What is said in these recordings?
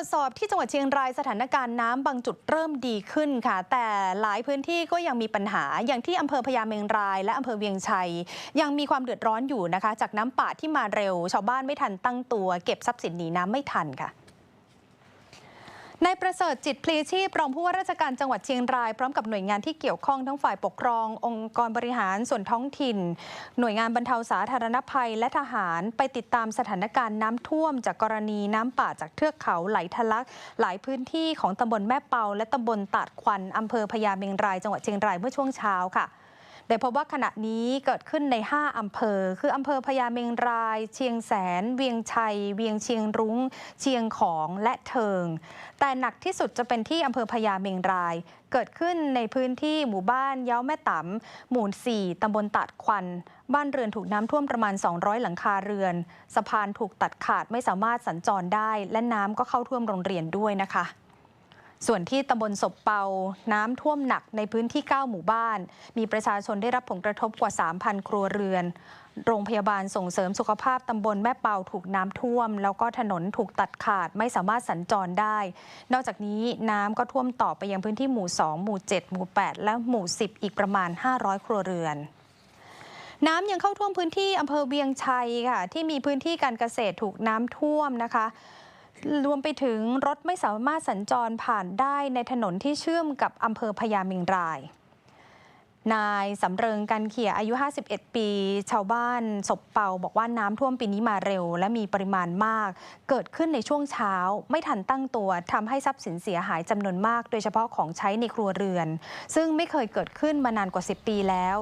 วจสอบที่จังหวัดเชียงรายสถานการณ์น้ำบางจุดเริ่มดีขึ้นค่ะ แต่หลายพื้นที่ก็ยังมีปัญหาอย่างที่อำเภอพญาเมงราย และอำเภอเวียงชัย ยังมีความเดือดร้อนอยู่นะคะ จากน้ำป่าที่มาเร็ว ชาวบ้านไม่ทันตั้งตัว เก็บทรัพย์สินหนีน้ำไม่ทันค่ะ นายประเสริฐจิตพลีชีพรองผู้ว่าราชการจังหวัดเชียงราย พร้อมกับหน่วยงานที่เกี่ยวข้องทั้งฝ่ายปกครอง องค์กรบริหารส่วนท้องถิ่น หน่วยงานบรรเทาสาธารณภัยและทหารไปติดตามสถานการณ์น้ำท่วม จากกรณีน้ำป่าจากเทือกเขาไหลทะลัก หลายพื้นที่ของตำบลแม่เปา และตำบลตาดควันอำเภอพญาเมงรายจังหวัดเชียงรายเมื่อช่วงเช้าค่ะ โดยพบว่าขณะนี้เกิดขึ้นใน 5 อำเภอ คืออำเภอพญาเมงราย เชียงแสน เวียงชัย เวียงเชียงรุง้ง เชียงของและเทิง แต่หนักที่สุดจะเป็นที่อำเภอพญาเมงราย เกิดขึ้นในพื้นที่หมู่บ้านเย้าแม่ต๋ำหมู่ 4 ตำบลตัดควัน บ้านเรือนถูกน้ำท่วมประมาณ 200 หลังคาเรือน สะพานถูกตัดขาดไม่สามารถสัญจรได้ และน้ำก็เข้าท่วมโรงเรียนด้วยนะคะ ส่วนที่ตำบลศพเปา น้ำท่วมหนักในพื้นที่ 9 หมู่บ้าน มีประชาชนได้รับผลกระทบกว่า 3,000 ครัวเรือน โรงพยาบาลส่งเสริมสุขภาพตำบลแม่เปาถูกน้ำท่วม แล้วก็ถนนถูกตัดขาดไม่สามารถสัญจรได้ นอกจากนี้น้ำก็ท่วมต่อไปยังพื้นที่หมู่ 2 หมู่ 7 หมู่ 8 และหมู่ 10 อีกประมาณ 500 ครัวเรือนน้ำยังเข้าท่วมพื้นที่อำเภอเวียงชัยค่ะที่มีพื้นที่การเกษตรถูกน้ำท่วมนะคะ รวมไปถึงรถไม่สามารถสัญจรผ่านได้ในถนนที่เชื่อมกับอำเภอพญาเมงราย นายสำเริงกันเขียอายุ 51 ปี ชาวบ้านศพเปาบอกว่าน้ำท่วมปีนี้มาเร็ว และมีปริมาณมาก เกิดขึ้นในช่วงเช้า ไม่ทันตั้งตัวทำให้ทรัพย์สินเสียหายจำนวนมาก โดยเฉพาะของใช้ในครัวเรือน ซึ่งไม่เคยเกิดขึ้นมานานกว่า 10 ปีแล้ว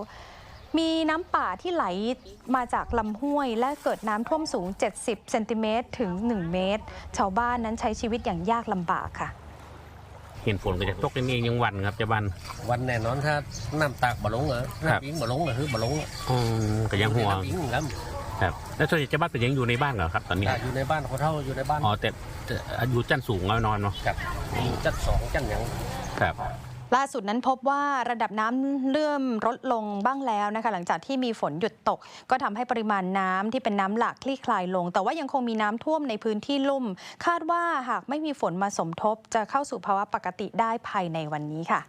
มีน้ำป่าที่ไหลมาจากลำห้วย และเกิดน้ำท่วมสูง 70 เซนติเมตรถึง 1 เมตร ชาวบ้านนั้นใช้ชีวิตอย่างยากลำบากค่ะ เห็นฝนก็จะตกในนี้ยังวันครับเจะบันวันแน่นอนถ้าน้ำตากบ่ลงเหรอครับน้ำอิงบ่ลงเหรอคือบ่ลงอะอืมก็ยังห่วงน้ำอิงครับครับแล้วส่วนใหญ่เจะบ้านเป็นยังอยู่ในบ้านเหรอครับตอนนี้อ่าอยู่ในบ้านเขาเท่าอยู่ในบ้านอ๋อแต่แต่อยู่ชั้นสูงแล้วนอนเนาะครับอยู่จัดสองจัดหยังครับ ล่าสุดนั้นพบว่าระดับน้ำเริ่มลดลงบ้างแล้วนะคะหลังจากที่มีฝนหยุดตก ก็ทำให้ปริมาณน้ำที่เป็นน้ำหลากคลี่คลายลง แต่ว่ายังคงมีน้ำท่วมในพื้นที่ลุ่ม คาดว่าหากไม่มีฝนมาสมทบ จะเข้าสู่ภาวะปกติได้ภายในวันนี้ค่ะ